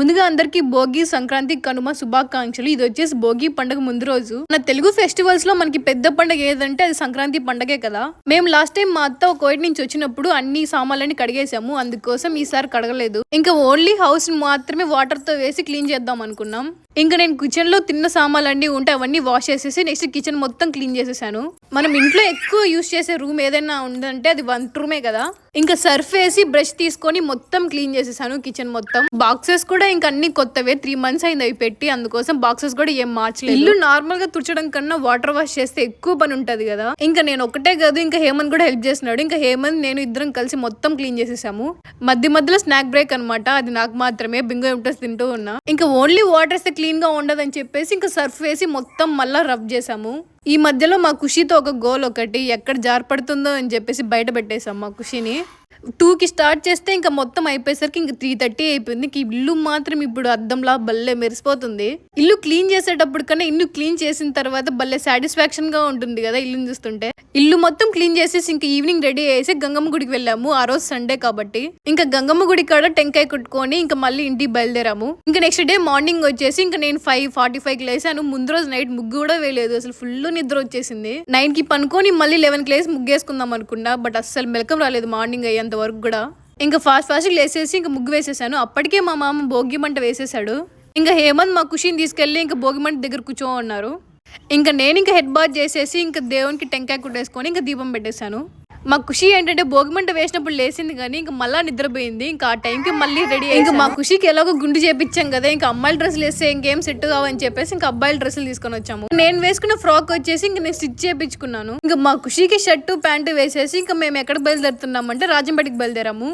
ముందుగా అందరికీ భోగి సంక్రాంతి కనుమ శుభాకాంక్షలు. ఇది వచ్చేసి భోగి పండుగ ముందు రోజు. మన తెలుగు ఫెస్టివల్స్లో మనకి పెద్ద పండుగ ఏదంటే అది సంక్రాంతి పండగే కదా. మేము లాస్ట్ టైం మా అత్త కోయిట్ నుంచి వచ్చినప్పుడు అన్ని సామాన్లని కడిగేసాము. అందుకోసం ఈసారి కడగలేదు. ఇంకా ఓన్లీ హౌస్ మాత్రమే వాటర్తో వేసి క్లీన్ చేద్దాం అనుకున్నాం. ఇంకా నేను కిచెన్లో తిన్న సామాన్లు ఉంటే అవన్నీ వాష్ చేసేసి నెక్స్ట్ కిచెన్ మొత్తం క్లీన్ చేసేసాను. మనం ఇంట్లో ఎక్కువ యూస్ చేసే రూమ్ ఏదైనా ఉందంటే అది వన్ రూమే కదా. ఇంకా సర్ఫ్ వేసి బ్రష్ తీసుకొని మొత్తం క్లీన్ చేసేసాను కిచెన్ మొత్తం. బాక్సెస్ కూడా ఇంకా అన్ని కొత్తవే. త్రీ మంత్స్ అయింది అవి పెట్టి అందుకోసం బాక్సెస్ కూడా ఏం మార్చలేదు. ఇల్లు నార్మల్గా తుడచడం కన్నా వాటర్ వాష్ చేస్తే ఎక్కువ పని ఉంటది కదా. ఇంకా నేను ఒకటే కాదు ఇంకా హేమంత్ కూడా హెల్ప్ చేస్తున్నాడు. ఇంకా హేమంత్ నేను ఇద్దరం కలిసి మొత్తం క్లీన్ చేసేసాము. మధ్య మధ్యలో స్నాక్ బ్రేక్ అన్నమాట. అది నాకు మాత్రమే. బింగో ఎంటస్ తింటూ ఉన్నా. ఇంకా ఓన్లీ వాటర్ వేస్తే క్లీన్గా ఉండదని చెప్పేసి ఇంకా సర్ఫ్ వేసి మొత్తం మళ్ళా రబ్ చేసాము. ఈ మధ్యలో మా ఖుషితో ఒక గోల్ ఒకటి ఎక్కడ జారిపడుతుందో అని చెప్పేసి బయట పెట్టేశాం మా ఖుషిని. టూకి స్టార్ట్ చేస్తే ఇంకా మొత్తం అయిపోయేసరికి ఇంకా త్రీ థర్టీ అయిపోయింది. ఇంక ఇల్లు మాత్రం ఇప్పుడు అద్దంలా భలే మెరిసిపోతుంది. ఇల్లు క్లీన్ చేసేటప్పుడు కన్నా ఇల్లు క్లీన్ చేసిన తర్వాత భలే సాటిస్ఫాక్షన్గా ఉంటుంది కదా ఇల్లుని చూస్తుంటే. ఇల్లు మొత్తం క్లీన్ చేసేసి ఇంకా ఈవినింగ్ రెడీ అయ్యేసి గంగమ్మ గుడికి వెళ్ళాము. ఆ రోజు సండే కాబట్టి. ఇంకా గంగమ్మ గుడి కాడ టెంకాయ కుట్టుకొని ఇంకా మళ్ళీ ఇంటికి బయలుదేరాము. ఇంకా నెక్స్ట్ డే మార్నింగ్ వచ్చేసి ఇంకా నేను ఫైవ్ ఫార్టీ ఫైవ్కి లేసాను. ముందు రోజు నైట్ ముగ్గు కూడా వేయలేదు. అసలు ఫుల్ నిద్ర వచ్చేసింది. నైన్కి పనుకొని మళ్ళీ లెవెన్కి లేసి ముగ్గేసుకుందాం అనుకున్నా బట్ అస్సలు మెలకం రాలేదు. మార్నింగ్ అయ్యేంత వరకు కూడా ఇంకా ఫాస్ట్ ఫాస్ట్ లేసేసి ఇంకా ముగ్గు వేసేసాను. అప్పటికే మా మామ భోగి మంట వేసేసాడు. ఇంకా హేమంత్ మా కుషిని తీసుకెళ్ళి ఇంకా భోగి మంట దగ్గర కూర్చో ఉన్నారు ఇంకా నేను ఇంకా హెడ్ బాత్ చేసేసి ఇంకా దేవునికి టెంకాయ కుట్టేసుకొని ఇంకా దీపం పెట్టేశాను. మా ఖుషి ఏంటంటే భోగిమంట వేసినప్పుడు లేచింది కానీ ఇంకా మళ్ళా నిద్రపోయింది. ఇంకా ఆ టైంకి మళ్ళీ రెడీ ఇంకా మా ఖుషికి ఎలాగో గుండు చేపించాం కదా ఇంకా అమ్మాయిల డ్రెస్సులు వేస్తే ఇంకేం సెట్ కావని చెప్పేసి ఇంకా అబ్బాయిల డ్రెస్సులు తీసుకొని వచ్చాము. నేను వేసుకున్న ఫ్రాక్ వచ్చేసి ఇంకా నేను స్టిచ్ చేపించుకున్నాను ఇంకా మా ఖుషికి షర్టు ప్యాంటు వేసేసి ఇంకా మేము ఎక్కడ బయలుదేరుతున్నామంటే రాజంపేటకి బయలుదేరాము.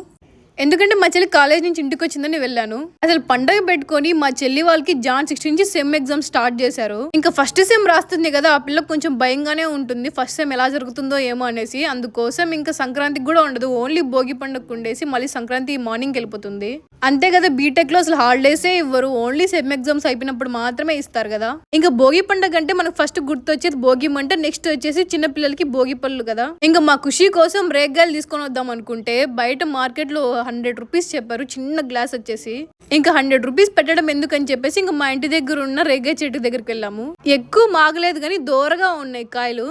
ఎందుకంటే మా చెల్లి కాలేజ్ నుంచి ఇంటికి వచ్చిందని వెళ్ళాను. అసలు పండగ పెట్టుకొని మా చెల్లి వాళ్ళకి జాన్ సిక్స్ నుంచి సెమ్ ఎగ్జామ్ స్టార్ట్ చేశారు. ఇంకా ఫస్ట్ సెమ్ రాస్తుంది కదా ఆ పిల్లకి కొంచెం భయంగానే ఉంటుంది. ఫస్ట్ సెమ్ ఎలా జరుగుతుందో ఏమో అనేసి. అందుకోసం ఇంకా సంక్రాంతికి కూడా ఉండదు. ఓన్లీ భోగి పండుగ ఉండేసి మళ్ళీ సంక్రాంతి మార్నింగ్ వెళ్ళిపోతుంది. అంతే కదా బీటెక్లో అసలు హాలిడేసే ఇవ్వరు. ఓన్లీ సెమ్ ఎగ్జామ్స్ అయిపోయినప్పుడు మాత్రమే ఇస్తారు కదా. ఇంకా భోగి పండుగ అంటే మనకు ఫస్ట్ గుర్తొచ్చేది భోగి మంట నెక్స్ట్ వచ్చేసి చిన్న పిల్లలకి భోగి పళ్ళు కదా. ఇంకా మా ఖుషి కోసం రేగ్గాయలు తీసుకొని వద్దాం అనుకుంటే బయట మార్కెట్లో హండ్రెడ్ రూపీస్ చెప్పారు చిన్న గ్లాస్ వచ్చేసి. ఇంకా హండ్రెడ్ రూపీస్ పెట్టడం ఎందుకని చెప్పేసి ఇంకా మా ఇంటి దగ్గర ఉన్న రేగ్గాయ చెట్టు దగ్గరికి వెళ్ళాము. ఎక్కువ మాగలేదు కానీ దూరగా ఉన్నాయి కాయలు.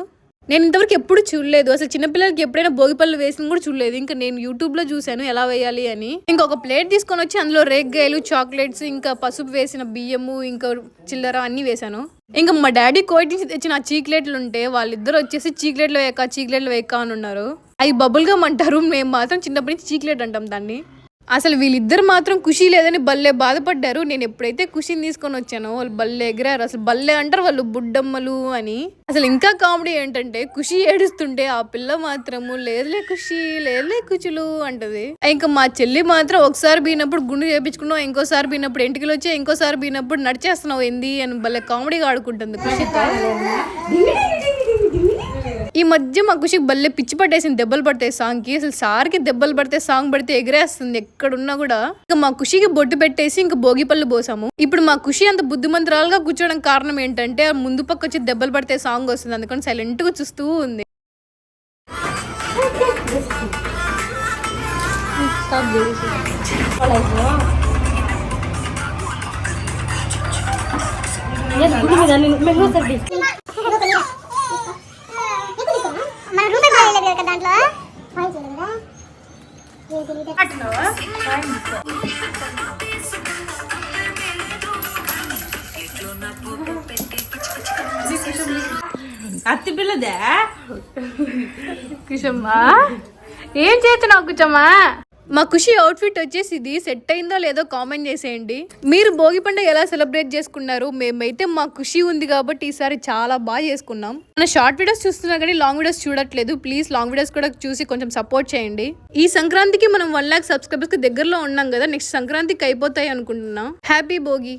నేను ఇంతవరకు ఎప్పుడు చూడలేదు. అసలు చిన్నపిల్లలకి ఎప్పుడైనా భోగిపళ్ళు వేసిన కూడా చూడలేదు. ఇంకా నేను యూట్యూబ్లో చూసాను ఎలా వేయాలి అని. ఇంకా ఒక ప్లేట్ తీసుకొని వచ్చి అందులో రేగ్గాయలు చాక్లెట్స్ ఇంకా పసుపు వేసిన బియ్యము ఇంకా చిల్లర అన్ని వేసాను ఇంకా మా డాడీ కోటి నుంచి తెచ్చిన ఆ చీక్లెట్లు ఉంటే వాళ్ళిద్దరు వచ్చేసి చీక్లెట్లు వేయక చీక్లెట్లు వేయక అని ఉన్నారు. అవి బబుల్ గమ్ అంటారు మేము మాత్రం చిన్నప్పటి నుంచి చీక్లెట్ అంటాం దాన్ని. అసలు వీళ్ళిద్దరు మాత్రం ఖుషి లేదని భలే బాధపడ్డారు. నేను ఎప్పుడైతే ఖుషిని తీసుకొని వచ్చానో వాళ్ళు భలే ఎగిరారు. అసలు భలే అంటారు వాళ్ళు బుడ్డమ్మలు అని. అసలు ఇంకా కామెడీ ఏంటంటే ఖుషి ఏడుస్తుంటే ఆ పిల్ల మాత్రము లేదులే ఖుషి లేదులే కుచులు అంటది. ఇంకా మా చెల్లి మాత్రం ఒకసారి బీనప్పుడు గుండు చేపించుకున్నావు ఇంకోసారి బీనప్పుడు ఇంటికి వచ్చి ఇంకోసారి బీనప్పుడు నడిచేస్తున్నావు ఏంది అని భలే కామెడీగా ఆడుకుంటుంది ఖుషితో. ఈ మధ్య మా ఖుషికి భలే పిచ్చి పట్టేసింది దెబ్బలు పడతాయి సాంగ్కి. అసలు సార్కి దెబ్బలు పడితే సాంగ్ పడితే ఎగిరేస్తుంది ఎక్కడున్నా కూడా. ఇంకా మా ఖుషికి బొట్టు పెట్టేసి ఇంకా భోగి పళ్ళు పోసాము. ఇప్పుడు మా ఖుషి అంత బుద్ధిమంతరాలుగా కూర్చోవడం కారణం ఏంటంటే ముందు పక్క వచ్చి దెబ్బలు పడితే సాంగ్ వస్తుంది. అందుకని సైలెంట్గా చూస్తూ ఉంది. మన రూపాయి బాగా లేదు కదా దాంట్లో ఫైన్ చేయలేదు కదా ఏం తెలియదు అత్తి పిల్లదే? కుషమ్మా ఏం చేస్తున్నావు కుచమ్మా మా ఖుషి అవుట్ఫిట్ వచ్చేసి ఇది సెట్ అయిందో లేదో కామెంట్ చేసేయండి. మీరు భోగి పండుగ ఎలా సెలబ్రేట్ చేసుకున్నారు? మేమైతే మా ఖుషి ఉంది కాబట్టి ఈసారి చాలా బాగా చేసుకున్నాం. మన షార్ట్ వీడియోస్ చూస్తున్నా కానీ లాంగ్ వీడియోస్ చూడట్లేదు. ప్లీజ్ లాంగ్ వీడియోస్ కూడా చూసి కొంచెం సపోర్ట్ చేయండి. ఈ సంక్రాంతికి మనం వన్ లాక్ సబ్స్క్రైబర్స్కి దగ్గరలో ఉన్నాం కదా. నెక్స్ట్ సంక్రాంతికి అయిపోతాయి అనుకుంటున్నాం. హ్యాపీ భోగి.